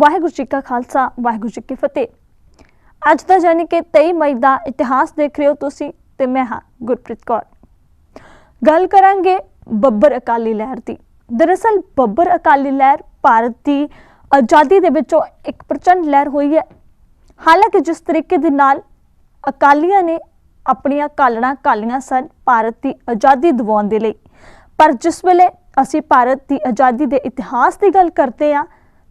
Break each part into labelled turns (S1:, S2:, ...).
S1: ਵਾਹਿਗੁਰੂ ਜੀ ਕਾ ਖਾਲਸਾ, ਵਾਹਿਗੁਰੂ ਜੀ ਕੀ ਫਤਿਹ। ਅੱਜ ਦਾ ਜਾਨੀ ਕਿ 23 ਮਈ ਦਾ ਇਤਿਹਾਸ ਦੇਖ ਰਹੇ ਹੋ ਤੁਸੀਂ ਤੇ ਮੈਂ ਹਾਂ ਗੁਰਪ੍ਰੀਤ ਕੌਰ। ਗੱਲ ਕਰਾਂਗੇ ਬੱਬਰ ਅਕਾਲੀ ਲਹਿਰ ਦੀ। ਦਰਅਸਲ ਬੱਬਰ ਅਕਾਲੀ ਲਹਿਰ ਭਾਰਤ ਦੀ ਆਜ਼ਾਦੀ ਦੇ ਵਿੱਚੋਂ ਇੱਕ ਪ੍ਰਚੰਡ ਲਹਿਰ ਹੋਈ ਹੈ। ਹਾਲਾਂਕਿ ਜਿਸ ਤਰੀਕੇ ਦੇ ਨਾਲ ਅਕਾਲੀਆਂ ਨੇ ਆਪਣੀਆਂ ਕਾਲਣਾ ਕਾਲੀਆਂ ਸਨ ਭਾਰਤ ਦੀ ਆਜ਼ਾਦੀ ਦਿਵਾਉਣ ਦੇ ਲਈ। ਪਰ ਜਿਸ ਵੇਲੇ ਅਸੀਂ ਭਾਰਤ ਦੀ ਆਜ਼ਾਦੀ ਦੇ ਇਤਿਹਾਸ ਦੀ ਗੱਲ ਕਰਦੇ ਹਾਂ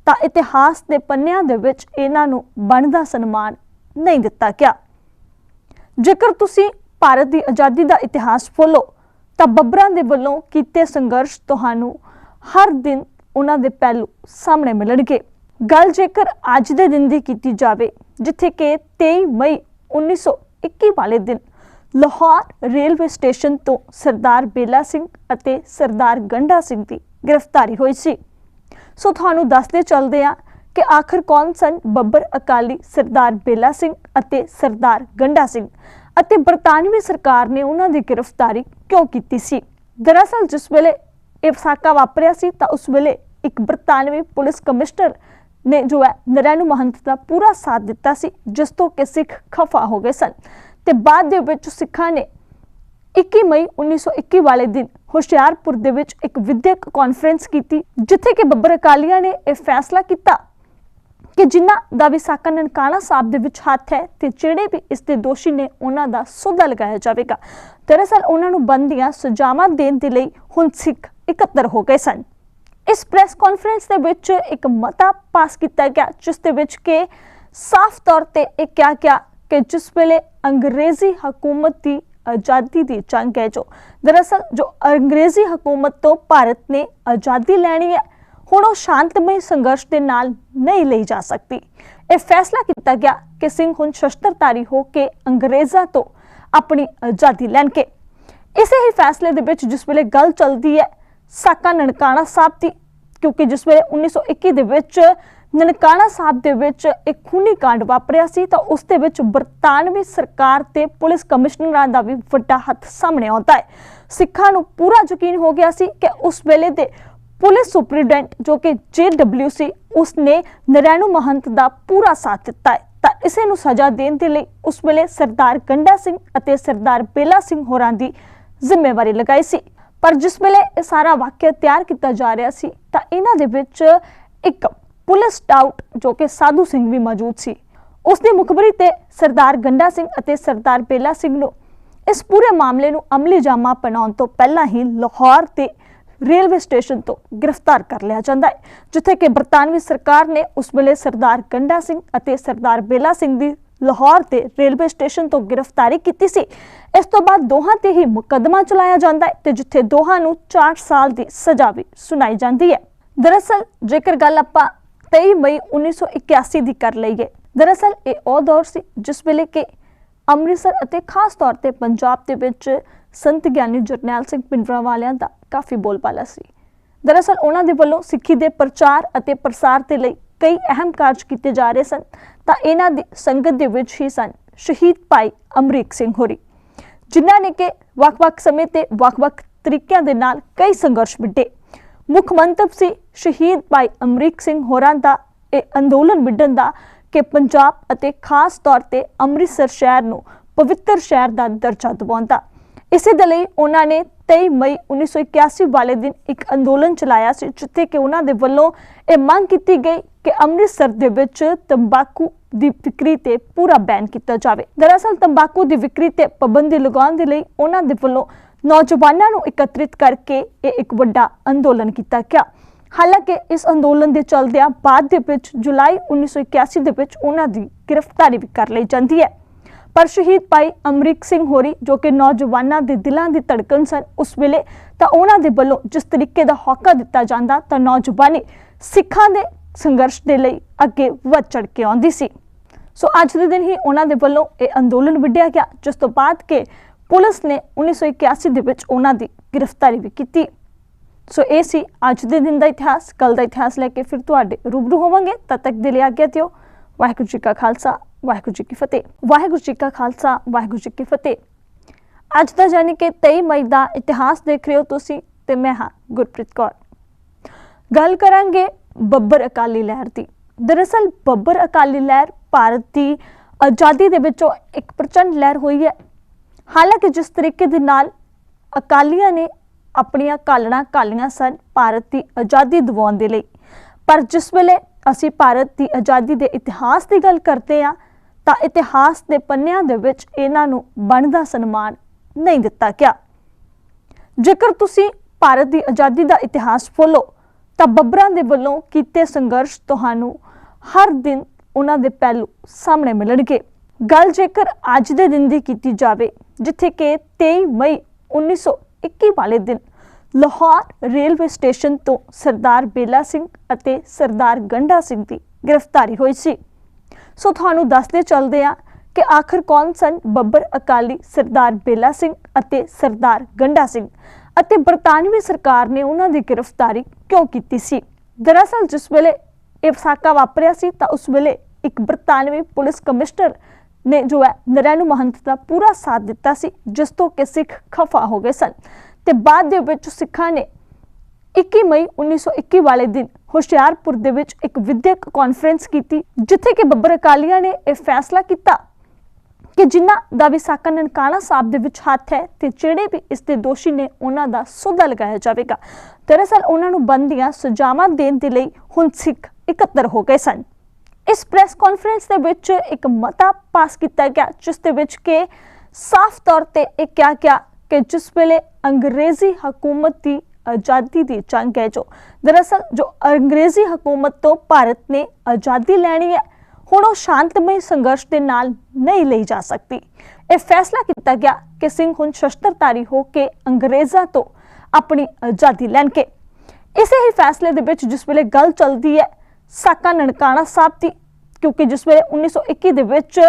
S1: ਤਾਂ ਇਤਿਹਾਸ ਦੇ ਪੰਨਿਆਂ ਦੇ ਵਿੱਚ ਇਹਨਾਂ ਨੂੰ ਬਣਦਾ ਸਨਮਾਨ ਨਹੀਂ ਦਿੱਤਾ ਗਿਆ। ਜੇਕਰ ਤੁਸੀਂ ਭਾਰਤ ਦੀ ਆਜ਼ਾਦੀ ਦਾ ਇਤਿਹਾਸ ਫੋਲੋ, ਤਾਂ ਬੱਬਰਾਂ ਦੇ ਵੱਲੋਂ ਕੀਤੇ ਸੰਘਰਸ਼ ਤੁਹਾਨੂੰ ਹਰ ਦਿਨ ਉਹਨਾਂ ਦੇ ਪਹਿਲੂ ਸਾਹਮਣੇ ਮਿਲਣਗੇ। ਗੱਲ ਜੇਕਰ ਅੱਜ ਦੇ ਦਿਨ ਦੀ ਕੀਤੀ ਜਾਵੇ, ਜਿੱਥੇ ਕਿ 23 ਮਈ 1921 ਵਾਲੇ ਦਿਨ ਲਾਹੌਰ ਰੇਲਵੇ ਸਟੇਸ਼ਨ ਤੋਂ ਸਰਦਾਰ ਬੇਲਾ ਸਿੰਘ ਅਤੇ ਸਰਦਾਰ ਗੰਡਾ ਸਿੰਘ ਦੀ ਗ੍ਰਿਫਤਾਰੀ ਹੋਈ ਸੀ। ਸੋ ਤੁਹਾਨੂੰ ਦੱਸਦੇ ਚੱਲਦੇ ਹਾਂ ਕਿ ਆਖਰ ਕੌਣ ਸਨ ਬੱਬਰ ਅਕਾਲੀ, ਸਰਦਾਰ ਬੇਲਾ ਸਿੰਘ ਅਤੇ ਸਰਦਾਰ ਗੰਡਾ ਸਿੰਘ ਅਤੇ ਬਰਤਾਨਵੀ ਸਰਕਾਰ ਨੇ ਉਹਨਾਂ ਦੀ ਗ੍ਰਿਫਤਾਰੀ ਕਿਉਂ ਕੀਤੀ ਸੀ? ਦਰਅਸਲ ਜਿਸ ਵੇਲੇ ਇਹ ਸਾਕਾ ਵਾਪਰਿਆ ਸੀ ਤਾਂ ਉਸ ਵੇਲੇ ਇੱਕ ਬਰਤਾਨਵੀ ਪੁਲਿਸ ਕਮਿਸ਼ਨਰ ਨੇ ਜੋ ਹੈ ਨਰੈਣੂ ਮਹੰਤ ਦਾ ਪੂਰਾ ਸਾਥ ਦਿੱਤਾ ਸੀ, ਜਿਸ ਤੋਂ ਕਿ ਸਿੱਖ ਖਫਾ ਹੋ ਗਏ ਸਨ। ਤੇ ਬਾਅਦ ਦੇ ਵਿੱਚ ਸਿੱਖਾਂ ਨੇ 21 ਮਈ 1921 ਵਾਲੇ ਦਿਨ ਹੁਸ਼ਿਆਰਪੁਰ ਦੇ ਵਿੱਚ ਇੱਕ ਵਿਦਿਅਕ ਕਾਨਫਰੰਸ ਕੀਤੀ, ਜਿੱਥੇ ਕਿ ਬੱਬਰ ਅਕਾਲੀਆਂ ਨੇ ਇਹ ਫੈਸਲਾ ਕੀਤਾ ਕਿ ਜਿਨ੍ਹਾਂ ਦਾ ਵੀ ਸਾਕਾ ਨਨਕਾਣਾ ਸਾਹਿਬ ਦੇ ਵਿੱਚ ਹੱਥ ਹੈ ਤੇ ਜਿਹੜੇ ਵੀ ਇਸ ਦੇ ਦੋਸ਼ੀ ਨੇ ਉਹਨਾਂ ਦਾ ਸੌਦਾ ਲਗਾਇਆ ਜਾਵੇਗਾ। ਦਰਅਸਲ ਉਹਨਾਂ ਨੂੰ ਬੰਦੀਆਂ ਸਜ਼ਾਵਾਂ ਦੇਣ ਦੇ ਲਈ ਹੁਣ ਸਿੱਖ ਇਕੱਤਰ ਹੋ ਗਏ ਸਨ। ਇਸ ਪ੍ਰੈਸ ਕਾਨਫਰੰਸ ਦੇ ਵਿੱਚ ਇੱਕ ਮਤਾ ਪਾਸ ਕੀਤਾ ਗਿਆ, ਜਿਸ ਦੇ ਵਿੱਚ ਕਿ ਸਾਫ਼ ਤੌਰ ਤੇ ਇਹ ਕਿਹਾ ਗਿਆ ਕਿ ਜਿਸ ਵੇਲੇ ਅੰਗਰੇਜ਼ੀ ਹਕੂਮਤ ਦੀ ਆਜ਼ਾਦੀ ਦੀ ਜੰਗ ਹੈ ਜੋ ਦਰਅਸਲ ਜੋ ਅੰਗਰੇਜ਼ੀ ਹਕੂਮਤ ਤੋਂ ਭਾਰਤ ਨੇ ਆਜ਼ਾਦੀ ਲੈਣੀ ਹੈ ਹੁਣ ਉਹ ਸ਼ਾਂਤਮਈ ਸੰਘਰਸ਼ ਦੇ ਨਾਲ ਨਹੀਂ ਲਈ ਜਾ ਸਕਦੀ ਇਹ ਫੈਸਲਾ ਕੀਤਾ ਗਿਆ ਕਿ ਸਿੰਘ ਹੁਣ ਸ਼ਸਤਰਧਾਰੀ ਹੋ ਕੇ ਅੰਗਰੇਜ਼ਾਂ ਤੋਂ ਆਪਣੀ ਆਜ਼ਾਦੀ ਲੈਣਗੇ ਇਸੇ ਹੀ ਫੈਸਲੇ ਦੇ ਵਿੱਚ ਜਿਸ ਵੇਲੇ ਗੱਲ ਚੱਲਦੀ ਹੈ ਸਾਕਾ ਨਨਕਾਣਾ ਸਾਹਿਬ ਦੀ ਕਿਉਂਕਿ ਜਿਸ ਵੇਲੇ 1921 ਦੇ ਵਿੱਚ ਨਨਕਾਣਾ ਸਾਹਿਬ ਦੇ ਵਿੱਚ ਇੱਕ ਖੂਨੀ ਕਾਂਡ ਵਾਪਰਿਆ ਸੀ ਤਾਂ ਉਸ ਦੇ ਵਿੱਚ ਬਰਤਾਨਵੀ ਸਰਕਾਰ ਤੇ ਪੁਲਿਸ ਕਮਿਸ਼ਨਰਾਂ ਦਾ ਵੀ ਵੱਡਾ ਹੱਥ ਸਾਹਮਣੇ ਆਉਂਦਾ ਹੈ। ਸਿੱਖਾਂ ਨੂੰ ਪੂਰਾ ਯਕੀਨ ਹੋ ਗਿਆ ਸੀ ਕਿ ਉਸ ਵੇਲੇ ਦੇ ਪੁਲਿਸ ਸੁਪਰੀਡੈਂਟ ਜੋ ਕਿ ਜੇਡਬਲਯੂ ਉਸ ਨੇ ਨਰੈਣੂ ਮਹੰਤ ਦਾ ਪੂਰਾ ਸਾਥ ਦਿੱਤਾ ਹੈ। ਤਾਂ ਇਸੇ ਨੂੰ ਸਜ਼ਾ ਦੇਣ ਦੇ ਲਈ ਉਸ ਵੇਲੇ ਸਰਦਾਰ ਗੰਡਾ ਸਿੰਘ ਅਤੇ ਸਰਦਾਰ ਬੇਲਾ ਸਿੰਘ ਹੋਰਾਂ ਦੀ ਜ਼ਿੰਮੇਵਾਰੀ ਲਗਾਈ ਸੀ। ਪਰ ਜਿਸ ਵੇਲੇ ਇਹ ਸਾਰਾ ਵਾਕਿਆ ਤਿਆਰ ਕੀਤਾ ਜਾ ਰਿਹਾ ਸੀ ਤਾਂ ਇਹਨਾਂ ਦੇ ਵਿੱਚ ਇੱਕ ਪੁਲਿਸ ਸਟਾਊਟ ਜੋ ਕਿ ਸਾਧੂ ਸਿੰਘ ਵੀ ਮੌਜੂਦ ਸੀ। ਉਸ ਦੀ ਮੁਖਬਰੀ ਤੇ ਸਰਦਾਰ ਗੰਡਾ ਸਿੰਘ ਅਤੇ ਸਰਦਾਰ ਬੇਲਾ ਸਿੰਘ ਨੂੰ ਇਸ ਪੂਰੇ ਮਾਮਲੇ ਨੂੰ ਅਮਲੀ ਜਾਮਾ ਪਨਾਉਣ ਤੋਂ ਪਹਿਲਾਂ ਹੀ ਲਾਹੌਰ ਤੇ ਰੇਲਵੇ ਸਟੇਸ਼ਨ ਤੋਂ ਗ੍ਰਿਫਤਾਰ ਕਰ ਲਿਆ ਜਾਂਦਾ ਹੈ, ਜਿੱਥੇ ਕਿ ਬਰਤਾਨਵੀ ਸਰਕਾਰ ਨੇ ਉਸ ਵੇਲੇ ਸਰਦਾਰ ਗੰਡਾ ਸਿੰਘ ਅਤੇ ਸਰਦਾਰ ਬੇਲਾ ਸਿੰਘ ਦੀ ਲਾਹੌਰ ਤੇ ਰੇਲਵੇ ਸਟੇਸ਼ਨ ਤੋਂ ਗ੍ਰਿਫਤਾਰੀ ਕੀਤੀ ਸੀ। ਇਸ ਤੋਂ ਬਾਅਦ ਦੋਹਾਂ ਤੇ ਹੀ ਮੁਕੱਦਮਾ ਚਲਾਇਆ ਜਾਂਦਾ ਹੈ ਤੇ ਜਿੱਥੇ ਦੋਹਾਂ ਨੂੰ 4 ਸਾਲ ਦੀ ਸਜ਼ਾ ਵੀ ਸੁਣਾਈ ਜਾਂਦੀ ਹੈ। ਦਰਅਸਲ ਜੇਕਰ ਗੱਲ ਆਪਾਂ 23 ਮਈ 1981 ਦੀ ਕਰ ਲਈਏ ਦਰਅਸਲ ਇਹ ਉਹ ਦੌਰ ਸੀ ਜਿਸ ਵੇਲੇ ਕਿ ਅੰਮ੍ਰਿਤਸਰ ਅਤੇ ਖਾਸ ਤੌਰ ਤੇ ਪੰਜਾਬ ਦੇ ਵਿੱਚ ਸੰਤ ਗਿਆਨੀ ਜਰਨੈਲ ਸਿੰਘ ਪਿੰਡਰਾ ਵਾਲਿਆਂ ਦਾ ਕਾਫੀ ਬੋਲਬਾਲਾ ਸੀ। ਦਰਅਸਲ ਉਹਨਾਂ ਦੇ ਵੱਲੋਂ ਸਿੱਖੀ ਦੇ ਪ੍ਰਚਾਰ ਅਤੇ ਪ੍ਰਸਾਰ ਦੇ ਲਈ ਕਈ ਅਹਿਮ ਕਾਰਜ ਕੀਤੇ ਜਾ ਰਹੇ ਸਨ, ਤਾਂ ਇਹਨਾਂ ਦੀ ਸੰਗਤ ਦੇ ਵਿੱਚ ਹੀ ਸਨ ਸ਼ਹੀਦ ਭਾਈ ਅਮਰੀਕ ਸਿੰਘ ਹੋਰੀ, ਜਿਨ੍ਹਾਂ ਨੇ ਕਿ ਵੱਖ-ਵੱਖ ਸਮੇਂ ਤੇ ਵੱਖ-ਵੱਖ ਤਰੀਕਿਆਂ ਦੇ ਨਾਲ ਕਈ ਸੰਘਰਸ਼ ਵਿੱਢੇ। ਮੁੱਖ ਮੰਤਵ ਸੀ ਸ਼ਹੀਦ ਭਾਈ ਅਮਰੀਕ ਸਿੰਘ ਹੋਰਾਂ ਦਾ। ਇਹ ਅੰਦੋਲਨ ਵਿੱਢਣ ਦਾ ਕਿ ਪੰਜਾਬ ਅਤੇ ਖਾਸ ਤੌਰ ਤੇ ਅੰਮ੍ਰਿਤਸਰ ਸ਼ਹਿਰ ਨੂੰ ਪਵਿੱਤਰ ਸ਼ਹਿਰ ਦਾ ਦਰਜਾ ਦਿਵਾਉਂਦਾ ਇਸੇ ਦੇ ਲਈ ਉਹਨਾਂ ਨੇ 23 ਮਈ 1981 ਵਾਲੇ ਦਿਨ ਇੱਕ ਅੰਦੋਲਨ ਚਲਾਇਆ ਸੀ, ਜਿੱਥੇ ਕਿ ਉਹਨਾਂ ਦੇ ਵੱਲੋਂ ਇਹ ਮੰਗ ਕੀਤੀ ਗਈ ਕਿ ਅੰਮ੍ਰਿਤਸਰ ਦੇ ਵਿੱਚ ਤੰਬਾਕੂ ਦੀ ਵਿਕਰੀ ਤੇ ਪੂਰਾ ਬੈਨ ਕੀਤਾ ਜਾਵੇ। ਦਰਅਸਲ ਤੰਬਾਕੂ ਦੀ ਵਿਕਰੀ ਤੇ ਪਾਬੰਦੀ ਲਗਾਉਣ ਦੇ ਲਈ ਉਹਨਾਂ ਦੇ ਵੱਲੋਂ ਨੌਜਵਾਨਾਂ ਨੂੰ ਇਕੱਤਰਿਤ ਕਰਕੇ ਇਹ ਇੱਕ ਵੱਡਾ ਅੰਦੋਲਨ ਕੀਤਾ ਗਿਆ। ਹਾਲਾਂਕਿ ਇਸ ਅੰਦੋਲਨ ਦੇ ਚਲਦਿਆਂ ਬਾਅਦ ਦੇ ਵਿੱਚ ਜੁਲਾਈ 1981 ਦੇ ਵਿੱਚ ਉਹਨਾਂ ਦੀ ਗ੍ਰਿਫਤਾਰੀ ਵੀ ਕਰ ਲਈ ਜਾਂਦੀ ਹੈ। ਪਰ ਸ਼ਹੀਦ ਭਾਈ ਅਮਰੀਕ ਸਿੰਘ ਹੋਰੀ ਜੋ ਕਿ ਨੌਜਵਾਨਾਂ ਦੇ ਦਿਲਾਂ ਦੀ ਧੜਕਣ ਸਨ ਉਸ ਵੇਲੇ ਤਾਂ ਉਹਨਾਂ ਦੇ ਵੱਲੋਂ ਜਿਸ ਤਰੀਕੇ ਦਾ ਹੌਕਾ ਦਿੱਤਾ ਜਾਂਦਾ ਤਾਂ ਨੌਜਵਾਨੀ ਸਿੱਖਾਂ ਦੇ ਸੰਘਰਸ਼ ਦੇ ਲਈ ਅੱਗੇ ਵੱਧ ਚੜ ਕੇ ਆਉਂਦੀ ਸੀ। ਸੋ ਅੱਜ ਦੇ ਦਿਨ ਹੀ ਉਹਨਾਂ ਦੇ ਵੱਲੋਂ ਇਹ ਅੰਦੋਲਨ ਵਿੱਢਿਆ ਗਿਆ, ਜਿਸ ਤੋਂ ਬਾਅਦ ਕਿ ਪੁਲਿਸ ਨੇ 1981 ਦੇ ਵਿੱਚ ਉਹਨਾਂ ਦੀ ਗ੍ਰਿਫਤਾਰੀ ਵੀ ਕੀਤੀ। ਸੋ ਇਹ ਸੀ ਅੱਜ ਦੇ ਦਿਨ ਦਾ ਇਤਿਹਾਸ। ਕੱਲ ਦਾ ਇਤਿਹਾਸ ਲੈ ਕੇ ਫਿਰ ਤੁਹਾਡੇ ਰੂਬਰੂ ਹੋਵਾਂਗੇ। ਤਦ ਤੱਕ ਦੇ ਲਈ ਆਗਿਆ ਦਿਓ। ਵਾਹਿਗੁਰੂ ਜੀ ਕਾ ਖਾਲਸਾ, ਵਾਹਿਗੁਰੂ ਜੀ ਕੀ ਫਤਿਹ। ਵਾਹਿਗੁਰੂ ਜੀ ਕਾ ਖਾਲਸਾ, ਵਾਹਿਗੁਰੂ ਜੀ ਕੀ ਫਤਿਹ। ਅੱਜ ਦਾ ਜਾਨੀ ਕਿ 23 ਮਈ ਦਾ ਇਤਿਹਾਸ ਦੇਖ ਰਹੇ ਹੋ ਤੁਸੀਂ ਤੇ ਮੈਂ ਹਾਂ ਗੁਰਪ੍ਰੀਤ ਕੌਰ। ਗੱਲ ਕਰਾਂਗੇ ਬੱਬਰ ਅਕਾਲੀ ਲਹਿਰ ਦੀ। ਦਰਅਸਲ ਬੱਬਰ ਅਕਾਲੀ ਲਹਿਰ ਭਾਰਤ ਦੀ ਆਜ਼ਾਦੀ ਦੇ ਵਿੱਚੋਂ ਇੱਕ ਪ੍ਰਚੰਡ ਲਹਿਰ ਹੋਈ ਹੈ। ਹਾਲਾਂਕਿ ਜਿਸ ਤਰੀਕੇ ਦੇ ਨਾਲ ਅਕਾਲੀਆਂ ਨੇ ਆਪਣੀਆਂ ਕਾਲਣਾ ਕਾਲੀਆਂ ਸਨ, ਭਾਰਤ ਦੀ ਆਜ਼ਾਦੀ ਦਿਵਾਉਣ ਦੇ ਲਈ। ਪਰ ਜਿਸ ਵੇਲੇ ਅਸੀਂ ਭਾਰਤ ਦੀ ਆਜ਼ਾਦੀ ਦੇ ਇਤਿਹਾਸ ਦੀ ਗੱਲ ਕਰਦੇ ਹਾਂ, ਤਾਂ ਇਤਿਹਾਸ ਦੇ ਪੰਨਿਆਂ ਦੇ ਵਿੱਚ ਇਹਨਾਂ ਨੂੰ ਬਣਦਾ ਸਨਮਾਨ ਨਹੀਂ ਦਿੱਤਾ ਗਿਆ। ਜੇਕਰ ਤੁਸੀਂ ਭਾਰਤ ਦੀ ਆਜ਼ਾਦੀ ਦਾ ਇਤਿਹਾਸ ਫੋਲੋ, ਤਾਂ ਬੱਬਰਾਂ ਦੇ ਵੱਲੋਂ ਕੀਤੇ ਸੰਘਰਸ਼ ਤੁਹਾਨੂੰ ਹਰ ਦਿਨ ਉਹਨਾਂ ਦੇ ਪਹਿਲੂ ਸਾਹਮਣੇ ਮਿਲਣਗੇ। ਗੱਲ ਜੇਕਰ ਅੱਜ ਦੇ ਦਿਨ ਦੀ ਕੀਤੀ ਜਾਵੇ ਜਿੱਥੇ ਕਿ 23 ਮਈ 1921 ਵਾਲੇ ਦਿਨ ਲਾਹੌਰ ਰੇਲਵੇ ਸਟੇਸ਼ਨ ਤੋਂ ਸਰਦਾਰ ਬੇਲਾ ਸਿੰਘ ਅਤੇ ਸਰਦਾਰ ਗੰਡਾ ਸਿੰਘ ਦੀ ਗ੍ਰਿਫਤਾਰੀ ਹੋਈ ਸੀ। ਸੋ ਤੁਹਾਨੂੰ ਦੱਸਦੇ ਚੱਲਦੇ ਆ ਕਿ ਆਖਰ ਕੌਣ ਸਨ ਬੱਬਰ ਅਕਾਲੀ, ਸਰਦਾਰ ਬੇਲਾ ਸਿੰਘ ਅਤੇ ਸਰਦਾਰ ਗੰਡਾ ਸਿੰਘ ਅਤੇ ਬਰਤਾਨਵੀ ਸਰਕਾਰ ਨੇ ਉਹਨਾਂ ਦੀ ਗ੍ਰਿਫਤਾਰੀ ਕਿਉਂ ਕੀਤੀ ਸੀ? ਦਰਅਸਲ ਜਿਸ ਵੇਲੇ ਇਹ ਸਾਕਾ ਵਾਪਰਿਆ ਸੀ ਤਾਂ ਉਸ ਵੇਲੇ ਇੱਕ ਬਰਤਾਨਵੀ ਪੁਲਿਸ ਕਮਿਸ਼ਨਰ ਨੇ ਜੋ ਹੈ ਨਰੈਣੂ ਮਹੰਤ ਦਾ ਪੂਰਾ ਸਾਥ ਦਿੱਤਾ ਸੀ, ਜਿਸ ਤੋਂ ਕਿ ਸਿੱਖ ਖਫਾ ਹੋ ਗਏ ਸਨ। ਤੇ ਬਾਅਦ ਦੇ ਵਿੱਚ ਸਿੱਖਾਂ ਨੇ 21 ਮਈ 1921 ਵਾਲੇ ਦਿਨ ਹੁਸ਼ਿਆਰਪੁਰ ਦੇ ਵਿੱਚ ਇੱਕ ਵਿਦਿਅਕ ਕਾਨਫਰੰਸ ਕੀਤੀ, ਜਿੱਥੇ ਕਿ ਬੱਬਰ ਅਕਾਲੀਆਂ ਨੇ ਇਹ ਫੈਸਲਾ ਕੀਤਾ ਕਿ ਜਿਨ੍ਹਾਂ ਦਾ ਵੀ ਸਾਕਾ ਨਨਕਾਣਾ ਸਾਹਿਬ ਦੇ ਵਿੱਚ ਹੱਥ ਹੈ ਤੇ ਜਿਹੜੇ ਵੀ ਇਸ ਦੇ ਦੋਸ਼ੀ ਨੇ ਉਹਨਾਂ ਦਾ ਸੌਦਾ ਲਗਾਇਆ ਜਾਵੇਗਾ। ਦਰਅਸਲ ਉਹਨਾਂ ਨੂੰ ਬੰਦੀਆਂ ਸਜ਼ਾਵਾਂ ਦੇਣ ਦੇ ਲਈ ਹੁਣ ਸਿੱਖ ਇਕੱਤਰ ਹੋ ਗਏ ਸਨ। ਇਸ ਪ੍ਰੈਸ ਕਾਨਫਰੰਸ ਦੇ ਵਿੱਚ ਇੱਕ ਮਤਾ ਪਾਸ ਕੀਤਾ ਗਿਆ ਜਿਸ ਦੇ ਵਿੱਚ ਕਿ ਸਾਫ਼ ਤੌਰ ਤੇ ਇਹ ਕਿਹਾ ਗਿਆ ਕਿ ਜਿਸ ਵੇਲੇ ਅੰਗਰੇਜ਼ੀ ਹਕੂਮਤ ਦੀ ਆਜ਼ਾਦੀ ਦੀ ਜੰਗ ਹੈ ਜੋ ਦਰਅਸਲ ਜੋ ਅੰਗਰੇਜ਼ੀ ਹਕੂਮਤ ਤੋਂ ਭਾਰਤ ਨੇ ਆਜ਼ਾਦੀ ਲੈਣੀ ਹੈ ਹੁਣ ਉਹ ਸ਼ਾਂਤਮਈ ਸੰਘਰਸ਼ ਦੇ ਨਾਲ ਨਹੀਂ ਲਈ ਜਾ ਸਕਦੀ ਇਹ ਫੈਸਲਾ ਕੀਤਾ ਗਿਆ ਕਿ ਸਿੰਘ ਹੁਣ ਸ਼ਸਤਰਧਾਰੀ ਹੋ ਕੇ ਅੰਗਰੇਜ਼ਾਂ ਤੋਂ ਆਪਣੀ ਆਜ਼ਾਦੀ ਲੈਣਗੇ ਇਸੇ ਹੀ ਫੈਸਲੇ ਦੇ ਵਿੱਚ ਜਿਸ ਵੇਲੇ ਗੱਲ ਚੱਲਦੀ ਹੈ ਸਾਕਾ ਨਨਕਾਣਾ ਸਾਹਿਬ ਦੀ ਕਿਉਂਕਿ ਜਿਸ ਵੇਲੇ 1921 ਦੇ ਵਿੱਚ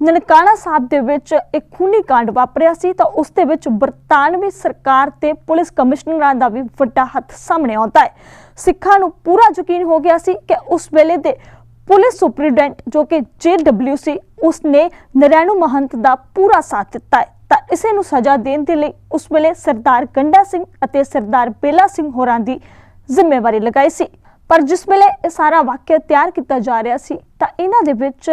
S1: ਨਨਕਾਣਾ ਸਾਹਿਬ ਦੇ ਵਿੱਚ ਇੱਕ ਖੂਨੀ ਕਾਂਡ ਵਾਪਰਿਆ ਸੀ, ਤਾਂ ਉਸ ਦੇ ਵਿੱਚ ਬਰਤਾਨਵੀ ਸਰਕਾਰ ਤੇ ਪੁਲਿਸ ਕਮਿਸ਼ਨਰਾਂ ਦਾ ਵੀ ਵੱਡਾ ਹੱਥ ਸਾਹਮਣੇ ਆਉਂਦਾ ਹੈ। ਸਿੱਖਾਂ ਨੂੰ ਪੂਰਾ ਯਕੀਨ ਹੋ ਗਿਆ ਸੀ ਕਿ ਉਸ ਵੇਲੇ ਦੇ ਪੁਲਿਸ ਸੁਪਰੀਡੈਂਟ ਜੋ ਕਿ ਜੇਡਬਲਯੂ ਸੀ, ਉਸਨੇ ਨਰੈਣੂ ਮਹੰਤ ਦਾ ਪੂਰਾ ਸਾਥ ਦਿੱਤਾ ਹੈ। ਤਾਂ ਇਸੇ ਨੂੰ ਸਜ਼ਾ ਦੇਣ ਦੇ ਲਈ ਉਸ ਵੇਲੇ ਸਰਦਾਰ ਗੰਡਾ ਸਿੰਘ ਅਤੇ ਸਰਦਾਰ ਬੇਲਾ ਸਿੰਘ ਹੋਰਾਂ ਦੀ ਜ਼ਿੰਮੇਵਾਰੀ ਲਗਾਈ ਸੀ। ਪਰ ਜਿਸ ਵੇਲੇ ਇਹ ਸਾਰਾ ਵਾਕਿਆ ਤਿਆਰ ਕੀਤਾ ਜਾ ਰਿਹਾ ਸੀ, ਤਾਂ ਇਹਨਾਂ ਦੇ ਵਿੱਚ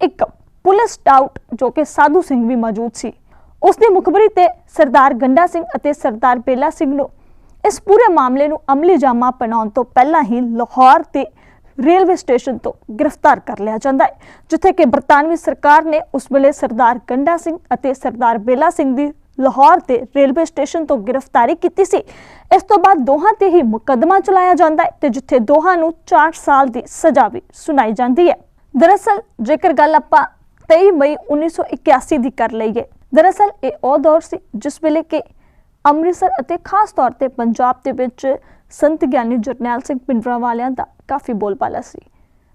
S1: ਇੱਕ ਪੁਲਿਸ ਸਟਾਊਟ ਜੋ ਕਿ ਸਾਧੂ ਸਿੰਘ ਵੀ ਮੌਜੂਦ ਸੀ। ਉਸ ਦੀ ਮੁਖਬਰੀ ਤੇ ਸਰਦਾਰ ਗੰਡਾ ਸਿੰਘ ਅਤੇ ਸਰਦਾਰ ਬੇਲਾ ਸਿੰਘ ਨੂੰ ਇਸ ਪੂਰੇ ਮਾਮਲੇ ਨੂੰ ਅਮਲੀ ਜਾਮਾ ਪਨਾਉਣ ਤੋਂ ਪਹਿਲਾਂ ਹੀ ਲਾਹੌਰ ਤੇ ਰੇਲਵੇ ਸਟੇਸ਼ਨ ਤੋਂ ਗ੍ਰਿਫਤਾਰ ਕਰ ਲਿਆ ਜਾਂਦਾ ਹੈ, ਜਿੱਥੇ ਕਿ ਬਰਤਾਨਵੀ ਸਰਕਾਰ ਨੇ ਉਸ ਵੇਲੇ ਸਰਦਾਰ ਗੰਡਾ ਸਿੰਘ ਅਤੇ ਸਰਦਾਰ ਬੇਲਾ ਸਿੰਘ ਦੀ ਲਾਹੌਰ ਤੇ ਰੇਲਵੇ ਸਟੇਸ਼ਨ ਤੋਂ ਗ੍ਰਿਫਤਾਰੀ ਕੀਤੀ ਸੀ। ਇਸ ਤੋਂ ਬਾਅਦ ਦੋਹਾਂ ਤੇ ਹੀ ਮੁਕੱਦਮਾ ਚਲਾਇਆ ਜਾਂਦਾ ਹੈ ਤੇ ਜਿੱਥੇ ਦੋਹਾਂ ਨੂੰ 4 ਸਾਲ ਦੀ ਸਜ਼ਾ ਵੀ ਸੁਣਾਈ ਜਾਂਦੀ ਹੈ। ਦਰਅਸਲ, ਜੇਕਰ ਗੱਲ ਆਪਾਂ 23 ਮਈ 1981 ਦੀ ਕਰ ਲਈਏ, ਦਰਅਸਲ ਇਹ ਉਹ ਦੌਰ ਸੀ ਜਿਸ ਵੇਲੇ ਕਿ ਅੰਮ੍ਰਿਤਸਰ ਅਤੇ ਖਾਸ ਤੌਰ ਤੇ ਪੰਜਾਬ ਦੇ ਵਿੱਚ ਸੰਤ ਗਿਆਨੀ ਜਰਨੈਲ ਸਿੰਘ ਪਿੰਡਰਾ ਵਾਲਿਆਂ ਦਾ ਕਾਫੀ ਬੋਲਬਾਲਾ ਸੀ।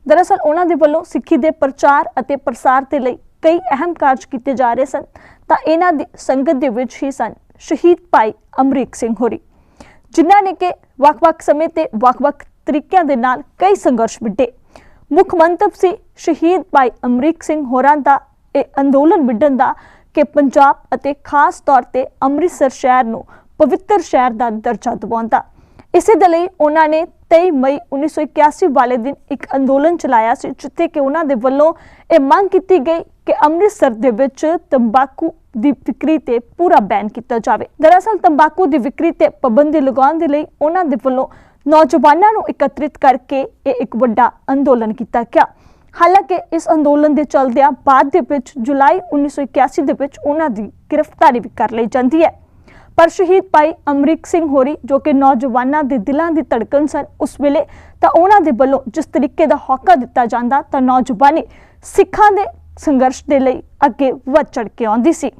S1: ਦਰਅਸਲ, ਉਹਨਾਂ ਦੇ ਵੱਲੋਂ ਸਿੱਖੀ ਦੇ ਪ੍ਰਚਾਰ ਅਤੇ ਪ੍ਰਸਾਰ ਦੇ ਲਈ ਕਈ ਅਹਿਮ ਕਾਰਜ ਕੀਤੇ ਜਾ ਰਹੇ ਸਨ, ਤਾਂ ਇਹਨਾਂ ਦੀ ਸੰਗਤ ਦੇ ਵਿੱਚ ਹੀ ਸਨ ਸ਼ਹੀਦ ਭਾਈ ਅਮਰੀਕ ਸਿੰਘ ਹੋਰੀ, ਜਿਨ੍ਹਾਂ ਨੇ ਕਿ ਵੱਖ-ਵੱਖ ਸਮੇਂ ਤੇ ਵੱਖ-ਵੱਖ ਤਰੀਕਿਆਂ ਦੇ ਨਾਲ ਕਈ ਸੰਘਰਸ਼ ਵਿੱਢੇ। ਮੁੱਖ ਮੰਤਵ ਸੀ ਸ਼ਹੀਦ ਭਾਈ ਅਮਰੀਕ ਸਿੰਘ ਹੋਰਾਂ ਦਾ ਇਹ ਅੰਦੋਲਨ ਵਿੱਢਣ ਦਾ ਕਿ ਪੰਜਾਬ ਅਤੇ ਖਾਸ ਤੌਰ ਤੇ ਅੰਮ੍ਰਿਤਸਰ ਸ਼ਹਿਰ ਨੂੰ ਪਵਿੱਤਰ ਸ਼ਹਿਰ ਦਾ ਦਰਜਾ ਦਿਵਾਉਂਦਾ ਇਸੇ ਦੇ ਲਈ ਉਹਨਾਂ ਨੇ 23 ਮਈ 1981 ਵਾਲੇ ਦਿਨ ਇੱਕ ਅੰਦੋਲਨ ਚਲਾਇਆ ਸੀ, ਜਿੱਥੇ ਕਿ ਉਹਨਾਂ ਦੇ ਵੱਲੋਂ ਇਹ ਮੰਗ ਕੀਤੀ ਗਈ ਕਿ ਅੰਮ੍ਰਿਤਸਰ ਦੇ ਵਿੱਚ ਤੰਬਾਕੂ ਦੀ ਵਿਕਰੀ ਤੇ ਪੂਰਾ ਬੈਨ ਕੀਤਾ ਜਾਵੇ। ਦਰਅਸਲ, ਤੰਬਾਕੂ ਦੀ ਵਿਕਰੀ ਤੇ ਪਾਬੰਦੀ ਲਗਾਉਣ ਦੇ ਲਈ ਉਹਨਾਂ ਦੇ ਵੱਲੋਂ ਨੌਜਵਾਨਾਂ ਨੂੰ ਇਕੱਤਰਿਤ ਕਰਕੇ ਇਹ ਇੱਕ ਵੱਡਾ ਅੰਦੋਲਨ ਕੀਤਾ ਗਿਆ। ਹਾਲਾਂਕਿ, ਇਸ ਅੰਦੋਲਨ ਦੇ ਚਲਦਿਆਂ ਬਾਅਦ ਦੇ ਵਿੱਚ ਜੁਲਾਈ 1981 ਦੇ ਵਿੱਚ ਉਹਨਾਂ ਦੀ ਗ੍ਰਿਫਤਾਰੀ ਵੀ ਕਰ ਲਈ ਜਾਂਦੀ ਹੈ। ਪਰ ਸ਼ਹੀਦ ਭਾਈ ਅਮਰੀਕ ਸਿੰਘ ਹੋਰੀ ਜੋ ਕਿ ਨੌਜਵਾਨਾਂ ਦੇ ਦਿਲਾਂ ਦੀ ਧੜਕਣ ਸਨ ਉਸ ਵੇਲੇ ਤਾਂ ਉਹਨਾਂ ਦੇ ਵੱਲੋਂ ਜਿਸ ਤਰੀਕੇ ਦਾ ਹੌਕਾ ਦਿੱਤਾ ਜਾਂਦਾ ਤਾਂ ਨੌਜਵਾਨੀ ਸਿੱਖਾਂ ਦੇ ਸੰਘਰਸ਼ ਦੇ ਲਈ ਅੱਗੇ ਵੱਧ ਚੜ ਕੇ ਆਉਂਦੀ ਸੀ।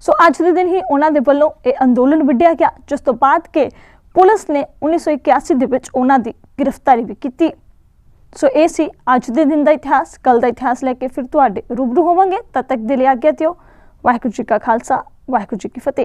S1: ਸੋ ਅੱਜ ਦੇ ਦਿਨ ਹੀ ਉਹਨਾਂ ਦੇ ਵੱਲੋਂ ਇਹ ਅੰਦੋਲਨ ਵਿੱਢਿਆ ਗਿਆ, ਜਿਸ ਤੋਂ ਬਾਅਦ ਕਿ ਪੁਲਿਸ ਨੇ 1981 ਦੇ ਵਿੱਚ ਉਹਨਾਂ ਦੀ ਗ੍ਰਿਫਤਾਰੀ ਵੀ ਕੀਤੀ। ਸੋ ਇਹ ਸੀ ਅੱਜ ਦੇ ਦਿਨ ਦਾ ਇਤਿਹਾਸ। ਕੱਲ ਦਾ ਇਤਿਹਾਸ ਲੈ ਕੇ ਫਿਰ ਤੁਹਾਡੇ ਰੂਬਰੂ ਹੋਵਾਂਗੇ। ਤਦ ਤੱਕ ਦੇ ਲਈ ਆਗਿਆ ਦਿਓ। ਵਾਹਿਗੁਰੂ ਜੀ ਕਾ ਖਾਲਸਾ, ਵਾਹਿਗੁਰੂ ਜੀ ਕੀ ਫਤਿਹ।